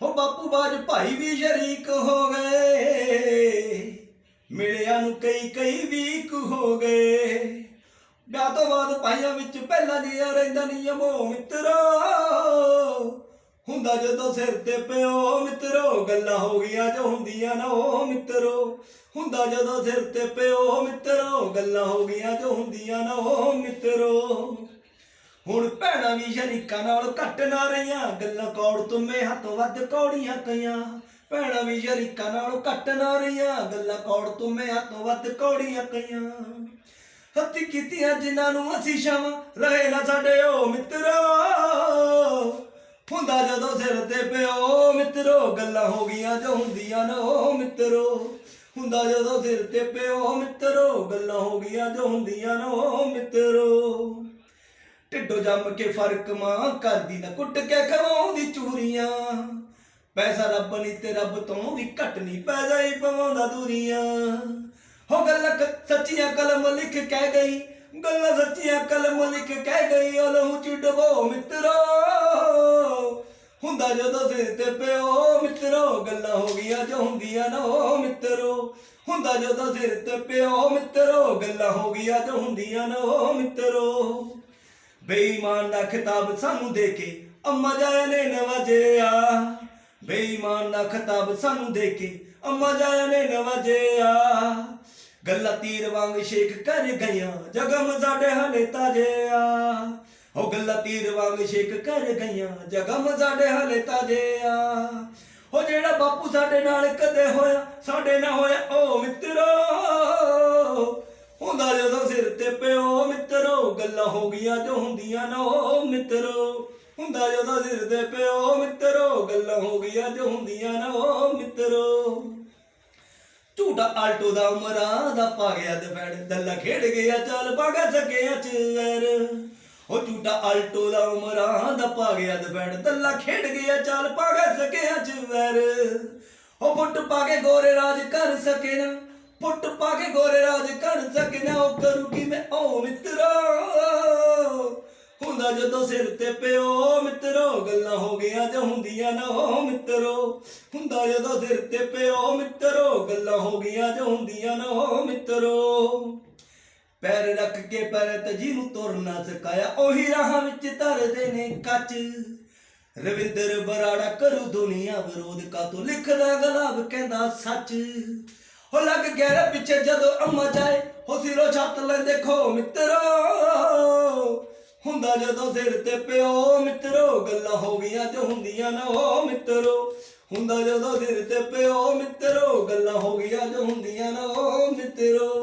ਹੋ। ਬਾਪੂ ਬਾਜ ਭਾਈ ਵੀ ਸ਼ਰੀਕ ਹੋ ਗਏ ਮਿਲਿਆਂ ਨੂੰ ਕਈ ਕਈ ਵੀਕ ਹੋ ਗਏ ਵਿਆਹ ਤੋਂ ਬਾਅਦ ਭਾਈਆਂ ਵਿੱਚ ਪਹਿਲਾਂ ਜਿਹਾ ਰਹਿੰਦਾ ਨਹੀਂ ਨਿਯਮੋ ਮਿੱਤਰੋ। ਹੁੰਦਾ ਜਦੋਂ ਸਿਰ ਤੇ ਪਿਓ ਮਿੱਤਰੋ, ਗੱਲਾਂ ਹੋ ਗਈਆਂ ਜੋ ਹੁੰਦੀਆਂ ਨਾ ਉਹ ਮਿੱਤਰੋ। ਹੁੰਦਾ ਜਦੋਂ ਸਿਰ ਤੇ ਪਿਓ ਮਿੱਤਰੋ, ਗੱਲਾਂ ਹੋ ਗਈਆਂ ਜੋ ਹੁੰਦੀਆਂ ਨਾ ਉਹ ਮਿੱਤਰੋ। ਹੁਣ ਭੈਣਾਂ ਵੀ ਸ਼ਰੀਕਾਂ ਨਾਲ ਘੱਟ ਨਾ ਰਹੀਆਂ। ਗੱਲਾਂ ਕੌੜ ਤੁਮੇ ਹੱਥੋਂ ਵੱਧ ਕੌੜੀਆਂ ਕਈਆਂ। ਭੈਣਾਂ ਵੀ ਸ਼ਰੀਕਾਂ ਨਾਲ ਘੱਟ ਨਾ ਰਹੀਆਂ। ਗੱਲਾਂ ਕੌੜ ਤੁਮੇ ਹੱਥੋਂ ਵੱਧ ਕੌੜੀਆਂ ਕਈਆਂ। ਹੱਥੀ ਕੀਤੀਆਂ ਜਿਨ੍ਹਾਂ ਨੂੰ ਅਸੀਂ ਸ਼ਾਵਾਂ ਰਹੇ ਨਾ ਸਾਡੇ ਓ ਮਿੱਤਰੋ। ਹੁੰਦਾ ਜਦੋਂ ਸਿਰ ਤੇ ਪਿਓ ਮਿੱਤਰੋ, ਗੱਲਾਂ ਹੋ ਗਈਆਂ ਜੋ ਹੁੰਦੀਆਂ ਨਾ ਉਹ ਮਿੱਤਰੋ। ਹੁੰਦਾ ਜਦੋਂ ਸਿਰ ਤੇ ਪਿਓ ਮਿੱਤਰੋ, ਗੱਲਾਂ ਹੋ ਗਈਆਂ ਜੋ ਹੁੰਦੀਆਂ ਨਾ ਉਹ ਮਿੱਤਰੋ। ਢਿੱਡੋ ਜੰਮ ਕੇ ਫ਼ਰਕ ਮਾਂ ਕਰਦੀ ਨਾ ਕੁੱਟ ਕੇ ਖਵਾਉਂਦੀ ਚੂਰੀਆਂ। ਪੈਸਾ ਰੱਬ ਨਹੀਂ ਤੇ ਰੱਬ ਤੋਂ ਵੀ ਘੱਟ ਨਹੀਂ ਪੈ ਜਾਈ ਪਵਾਉਂਦਾ ਦੂਰੀਆਂ। ਹੋ ਗੱਲਾਂ ਸੱਚੀਆਂ ਕਲਮ ਲਿਖ ਕਹਿ ਗਈ, ਗੱਲਾਂ ਸੱਚੀਆਂ ਕਲਮ ਲਿਖ ਕਹਿ ਗਈ, ਉਹ ਲਹੂ ਚ ਡਬੋ ਮਿੱਤਰੋ। ਹੁੰਦਾ ਜਦੋਂ ਸਿਰ ਤੇ ਪਿਓ ਮਿੱਤਰੋ, ਗੱਲਾਂ ਹੋ ਗਈਆਂ ਜੋ ਹੁੰਦੀਆਂ ਨਾ ਉਹ ਮਿੱਤਰੋ। ਹੁੰਦਾ ਜਦੋਂ ਸਿਰ ਤੇ ਪਿਓ ਮਿੱਤਰੋ, ਗੱਲਾਂ ਹੋ ਗਈਆਂ ਜੋ ਹੁੰਦੀਆਂ ਨਾ ਉਹ ਮਿੱਤਰੋ। ਬੇਈਮਾਨ ਦਾ ਖਿਤਾਬ ਸਾਨੂੰ ਦੇ ਕੇ ਅੰਮਾ ਜਾਇਆ ਨੇ ਨਵਾਜਿਆ। ਬੇਈਮਾਨ ਦਾ ਖਿਤਾਬ ਸਾਨੂੰ ਦੇ ਕੇ ਅੰਮਾ ਜਾਇਆ ਨੇ ਨਵਾਜਿਆ। ਗੱਲਾਂ ਤੀਰ ਵਾਂਗ ਸ਼ੇਖ ਕਰ ਗਈਆਂ, ਜਗਮ ਸਾਡੇ ਹਲੇ ਤਾਜਿਆ। ਹੋ ਗੱਲਾਂ ਤੀਰ ਵਾਂਗ ਸ਼ੇਕ ਕਰ ਗਈਆਂ, ਜਗਮ ਸਾਡੇ ਹਲੇ ਤਾਜਿਆ। ਹੋ ਜਿਹੜਾ ਬਾਪੂ ਸਾਡੇ ਨਾਲ ਕਦੇ ਹੋਇਆ, ਸਾਡੇ ਨਾਲ ਹੋਇਆ, ਉਹ ਮਿੱਤਰੋ। ਗੱਲਾਂ ਹੋ ਗਈਆਂ ਜੋ ਹੁੰਦੀਆਂ ਨਾ ਉਹ ਮਿੱਤਰੋ। ਹੁੰਦਾ ਜਦੋਂ ਸਿਰ ਤੇ ਪਿਓ ਮਿੱਤਰੋ, ਗੱਲਾਂ ਹੋ ਗਈਆਂ ਜੋ ਹੁੰਦੀਆਂ ਨਾ ਉਹ ਮਿੱਤਰੋ। ਝੂਟਾ ਆਲਟੋ ਦਾ ਉਮਰਾਂ ਦਾ ਪਾ ਗਿਆ ਦਫੜ ਦੱਲਾ ਖੇਡ ਗਿਆ, ਚੱਲ ਪਾਗਾ ਸਕਿਆ ਚੈਰ। ਉਹ ਝੂਟਾ ਆਲਟੋ ਦਾ ਉਮਰਾਂ ਦਾ ਪਾ ਗਿਆ ਦਫੜ ਦੱਲਾ ਖੇਡ ਗਿਆ, ਚੱਲ ਪਾਗਾ ਸਕਿਆ ਚੈਰ। ਉਹ ਪੁੱਟ ਪਾ ਕੇ ਗੋਰੇ ਰਾਜ ਕਰ ਸਕੇ ਨਾ ਪੁੱਟ ਪਾ ਗੋਰੇ ਰਾਜ ਕਰ ਸਕੇ ਉਹ ਕਰੂ ਕਿ ਮੈਂ ਉਹ ਮਿੱਤਰੋ। ਹੁੰਦਾ ਜਦੋਂ ਸਿਰ ਤੇ ਪਿਓ, ਮਿੱਤਰੋ, ਗੱਲਾਂ ਹੋ ਗਈਆਂ ਜੋ ਹੁੰਦੀਆਂ ਨਾ ਉਹ ਮਿੱਤਰੋ। ਹੁੰਦਾ ਜਦੋਂ ਸਿਰ ਤੇ ਪਿਓ, ਮਿੱਤਰੋ, ਗੱਲਾਂ ਹੋ ਗਈਆਂ ਜੋ ਹੁੰਦੀਆਂ ਨਾ ਉਹ ਮਿੱਤਰੋ। ਪੈਰ ਰੱਖ ਕੇ ਪੈਰ ਤੇ ਨੂੰ ਤੁਰਨਾ ਸਿਖਾਇਆ ਉਹੀ ਰਾਹਾਂ ਵਿੱਚ ਧਰਦੇ ਨੇ ਕੱਚ। ਰਵਿੰਦਰ ਬਰਾੜਾ ਕਰੂ ਦੁਨੀਆ ਵਿਰੋਧ ਕਾ ਤੂੰ ਲਿਖਦਾ ਗਲਾਬ ਕਹਿੰਦਾ ਸੱਚ। ਹੋ ਲੱਗ ਗਿਆ ਰੇ ਪਿੱਛੇ ਜਦੋਂ ਅੰਮਾ ਜਾਏ, ਹੋ ਸਿਰੋ ਛੱਤ ਲੈਂਦੇ ਖੋ ਮਿੱਤਰੋ। ਹੁੰਦਾ ਜਦੋਂ ਸਿਰ ਤੇ ਪਿਓ ਮਿੱਤਰੋ, ਗੱਲਾਂ ਹੋ ਗਈਆਂ ਜੋ ਹੁੰਦੀਆਂ ਨਾ ਉਹ ਮਿੱਤਰੋ। ਹੁੰਦਾ ਜਦੋਂ ਸਿਰ ਤੇ ਪਿਓ ਮਿੱਤਰੋ, ਗੱਲਾਂ ਹੋ ਗਈਆਂ ਜੋ ਹੁੰਦੀਆਂ ਨਾ ਉਹ ਮਿੱਤਰੋ।